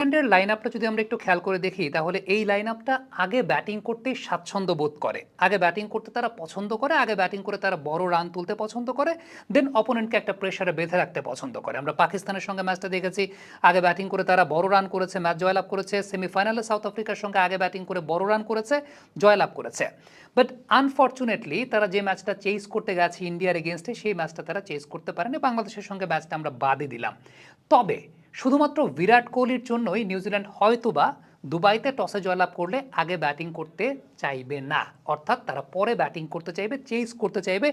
নিউজিল্যান্ডের লাইন আপটা যদি আমরা একটু খেয়াল করে দেখি, তাহলে এই লাইন আপটা আগে ব্যাটিং করতেই স্বাচ্ছন্দ্য বোধ করে। আগে ব্যাটিং করতে তারা পছন্দ করে, আগে ব্যাটিং করে তারা বড় রান তুলতে পছন্দ করে দেন অপোনেন্টকে একটা প্রেশারে বেঁধে রাখতে পছন্দ করে। আমরা পাকিস্তানের সঙ্গে ম্যাচটা দেখেছি। আগে ব্যাটিং করে তারা বড় রান করেছে ম্যাচ জয়লাভ করেছে। সেমিফাইনালে সাউথ আফ্রিকার সঙ্গে আগে ব্যাটিং করে বড় রান করেছে, জয়লাভ করেছে। বাট আনফর্চুনেটলি তারা যে ম্যাচটা চেস করতে গেছে ইন্ডিয়ার এগেনস্টে সেই ম্যাচটা তারা চেস করতে পারেনি। বাংলাদেশের সঙ্গে ম্যাচটা আমরা বাদই দিলাম। তবে শুধুমাত্র বিরাট কোহলির জন্যই নিউজিল্যান্ড হয়তোবা দুবাইতে টসে জয়লাভ করলে আগে ব্যাটিং করতে চাইবে না। অর্থাৎ তারা পরে ব্যাটিং করতে চাইবে, চেস করতে চাইবে।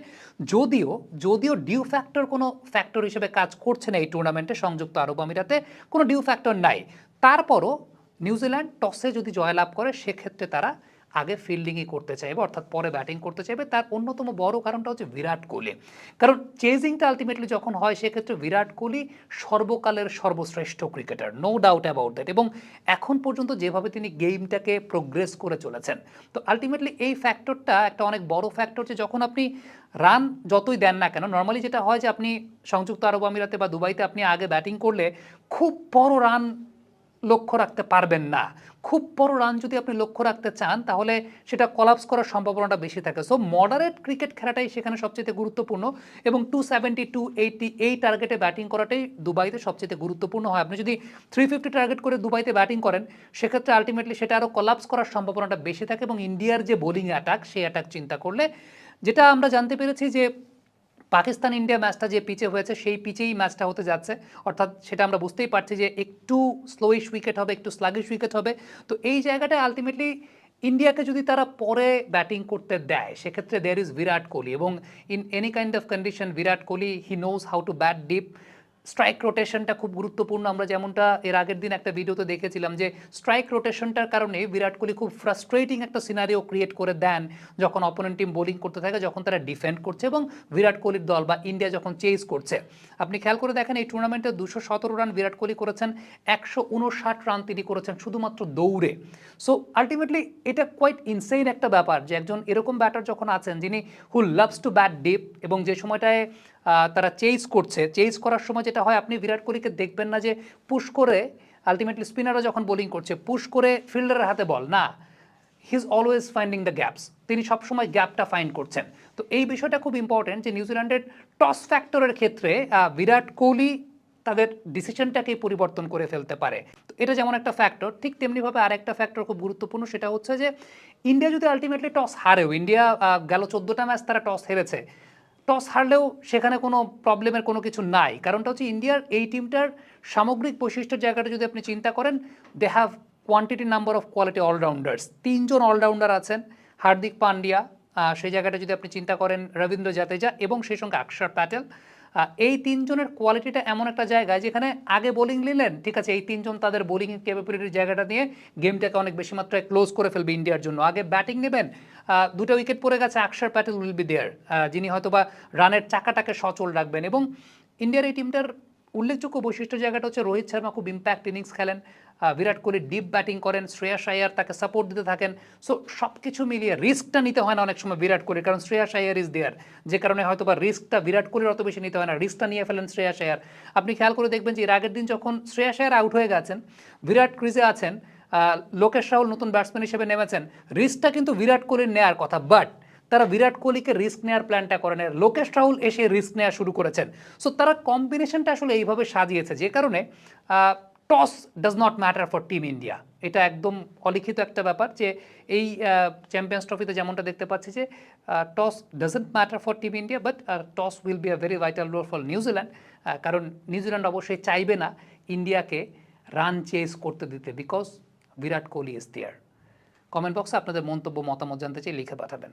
যদিও যদিও ডিউ ফ্যাক্টর কোনো ফ্যাক্টর হিসেবে কাজ করছে না এই টুর্নামেন্টে সংযুক্ত আরব আমিরাতে, কোনো ডিউ ফ্যাক্টর নাই। তারপরও নিউজিল্যান্ড টসে যদি জয়লাভ করে, সেক্ষেত্রে তারা আগে ফিল্ডিংই করতে চাইবে, অর্থাৎ পরে ব্যাটিং করতে চাইবে। তার অন্যতম বড় কারণটা হচ্ছে বিরাট কোহলি। কারণ চেজিংটা আলটিমেটলি যখন হয়, সেক্ষেত্রে বিরাট কোহলি সর্বকালের সর্বশ্রেষ্ঠ cricketer no doubt about that এবং এখন পর্যন্ত যেভাবে তিনি গেমটাকে প্রোগ্রেস করে চলেছেন। তো আলটিমেটলি এই ফ্যাক্টরটা একটা অনেক বড় ফ্যাক্টর যে যখন আপনি রান যতই দেন না কেন নর্মালি যেটা হয় যে আপনি সংযুক্ত আরব আমিরাতে বা দুবাইতে আপনি আগে ব্যাটিং করলে, খুব বড় রান লক্ষ্য রাখতে পারবেন না। খুব বড় রান যদি আপনি লক্ষ্য রাখতে চান, তাহলে সেটা কলাপস করার সম্ভাবনাটা বেশি থাকে। সো মডারেট ক্রিকেট খেলাটাই সেখানে সবচেয়ে গুরুত্বপূর্ণ এবং টু সেভেন্টি টু এইটি এই টার্গেটে ব্যাটিং করাটাই দুবাইতে সবচেয়ে গুরুত্বপূর্ণ হয়। আপনি যদি থ্রি ফিফটি টার্গেট করে দুবাইতে ব্যাটিং করেন, সেক্ষেত্রে আলটিমেটলি সেটা আরও কলাপস করার সম্ভাবনাটা বেশি থাকে এবং ইন্ডিয়ার যে বোলিং অ্যাটাক সেই অ্যাটাক চিন্তা করলে, যেটা আমরা জানতে পেরেছি যে পাকিস্তান ইন্ডিয়া ম্যাচটা যে পিচে হয়েছে, সেই পিচেই ম্যাচটা হতে যাচ্ছে। অর্থাৎ সেটা আমরা বুঝতেই পারছি যে একটু স্লোইশ উইকেট হবে, একটু স্লাগিশ উইকেট হবে। তো এই জায়গাটায় আলটিমেটলি ইন্ডিয়াকে যদি তারা পরে ব্যাটিং করতে দেয়, সেক্ষেত্রে দেয়ার ইজ বিরাট কোহলি এবং in any kind of condition Virat Kohli he knows how to bat deep strike রোটেশনটা খুব গুরুত্বপূর্ণ। আমরা যেমনটা এর আগের দিন একটা ভিডিওতে দেখেছিলাম যে স্ট্রাইক রোটেশনটার কারণে বিরাট কোহলি খুব ফ্রাস্ট্রেটিং একটা সিনারিও ক্রিয়েট করে দেন যখন অপোনেন্ট টিম বোলিং করতে থাকে, যখন তারা ডিফেন্ড করছে এবং বিরাট কোহলির দল বা ইন্ডিয়া যখন চেস করছে। আপনি খেয়াল করে দেখেন, এই টুর্নামেন্টে দুশো সতেরো রান বিরাট কোহলি করেছেন, একশো উনষাট রান তিনি করেছেন শুধুমাত্র দৌড়ে। সো আলটিমেটলি এটা কোয়াইট ইনসেইন একটা ব্যাপার যে, একজন এরকম ব্যাটার যখন আছেন, যিনি who loves to bat deep এবং যে সময়টায় তারা চেস করছে। চেস করার সময় যেটা হয়, আপনি বিরাট কোহলিকে দেখবেন না যে পুশ করে আলটিমেটলি স্পিনাররা যখন বোলিং করছে পুশ করে ফিল্ডারের হাতে বল না he is always finding the gaps তিনি সবসময় গ্যাপটা ফাইন্ড করছেন। তো এই বিষয়টা খুব ইম্পর্টেন্ট যে নিউজিল্যান্ডের টস ফ্যাক্টরের ক্ষেত্রে বিরাট কোহলি তাদের ডিসিশনটাকেই পরিবর্তন করে ফেলতে পারে। তো এটা যেমন একটা ফ্যাক্টর ঠিক তেমনিভাবে আরেকটা ফ্যাক্টর খুব গুরুত্বপূর্ণ, সেটা হচ্ছে যে ইন্ডিয়া যদি আলটিমেটলি টস হারেও ইন্ডিয়া গেল চোদ্দোটা ম্যাচ তারা টস হেরেছে টস হারলেও সেখানে কোনো প্রবলেমের কোনো কিছু নাই। কারণটা হচ্ছে ইন্ডিয়ার এই টিমটার সামগ্রিক বৈশিষ্ট্যের জায়গাটা যদি আপনি চিন্তা করেন they have quantity number of quality allrounders তিনজন অলরাউন্ডার আছেন, হার্দিক পান্ডিয়া সেই জায়গাটা যদি আপনি চিন্তা করেন, রবীন্দ্র জাদেজা এবং সেই সঙ্গে অক্ষর প্যাটেল। এই তিনজনের কোয়ালিটিটা এমন একটা জায়গায় যেখানে আগে বোলিং নিলেন, ঠিক আছে, এই তিনজন তাদের বোলিং ক্যাপাবিলিটির জায়গাটা নিয়ে গেমটাকে অনেক বেশি মাত্রায় ক্লোজ করে ফেলবে ইন্ডিয়ার জন্য। আগে ব্যাটিং নেবেন দুটো উইকেট পড়ে গেছে আকসার প্যাটেল উইল বি দেয়ার যিনি হয়তোবা রানের চাকাটাকে সচল রাখবেন এবং ইন্ডিয়ার এই টিমটার উল্লেখযোগ্য বৈশিষ্ট্য জায়গাটা হচ্ছে রোহিত শর্মা খুব ইম্প্যাক্ট ইনিংস খেলেন। বিরাট কোহলি ডিপ ব্যাটিং করেন শ্রেয়াস আয়ার তাকে সাপোর্ট দিতে থাকেন। সো সব কিছু মিলিয়ে রিস্কটা নিতে হয় না অনেক সময় বিরাট কোহলি কারণ শ্রেয়াস আয়ার ইজ দেয়ার যে কারণে হয়তো বা রিস্কটা বিরাট কোহলির অত বেশি নিতে হয় না রিস্কটা নিয়ে ফেলেন শ্রেয়াস আয়ার আপনি খেয়াল করে দেখবেন যে এর আগের দিন যখন শ্রেয়াস আয়ার আউট হয়ে গেছেন, বিরাট ক্রিজে আছেন লোকেশ রাহুল নতুন ব্যাটসম্যান হিসেবে নেমেছেন রিস্কটা কিন্তু বিরাট কোহলির নেয়ার কথা। বাট তারা বিরাট কোহলিকে রিস্ক নেওয়ার প্ল্যানটা করে করেন। লোকেশ রাহুল এসে রিস্ক নেওয়া শুরু করেছেন। সো তারা কম্বিনেশনটা আসলে এইভাবে সাজিয়েছে যে কারণে toss does not matter for team India এটা একদম অলিখিত একটা ব্যাপার যে এই চ্যাম্পিয়ন্স ট্রফিতে যেমনটা দেখতে পাচ্ছি যে toss doesn't matter for team India but toss will be a very vital role for New Zealand কারণ নিউজিল্যান্ড অবশ্যই চাইবে না ইন্ডিয়াকে রান চেস করতে দিতে because Virat Kohli is there comment বক্সে আপনাদের মন্তব্য, মতামত জানতে চাই লিখে পাঠাবেন।